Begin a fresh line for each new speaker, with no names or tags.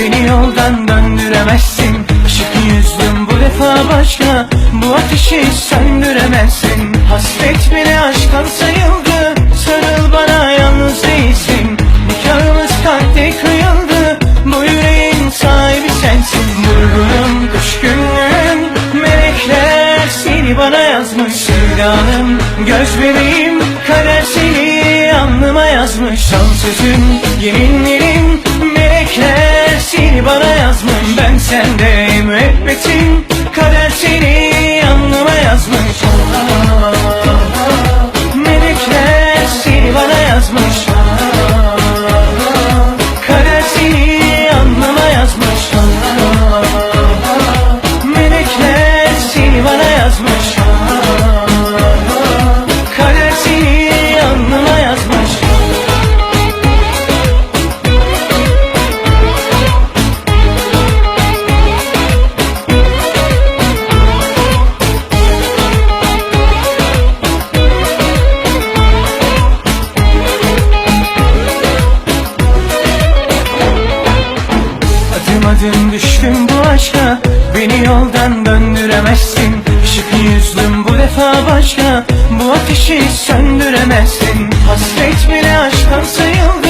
Beni yoldan döndüremezsin. Aşık yüzdüm bu defa başka. Bu ateşi söndüremezsin. Hasret bile aşktan sayıldı. Sarıl bana yalnız değilsin. Nikahımız kalpte kıyıldı Bu yüreğin sahibi sensin. Vurgunum düşkünlüğüm Melekler seni bana yazmış. Sevdalım göz bebeğim Kader seni alnıma yazmış. Son sözün yeminli seni bana yazmış. Ben sende müebbetim Kader seni alnıma yazmış. Melekler seni bana yazmış. Kader seni alnıma yazmış. Melekler seni bana yazmış Adım adım düştüm bu aşka. Beni yoldan döndüremezsin. Şık yüzlüm bu defa başka. Bu ateşi söndüremezsin. Hasret bile aşktan sayıldı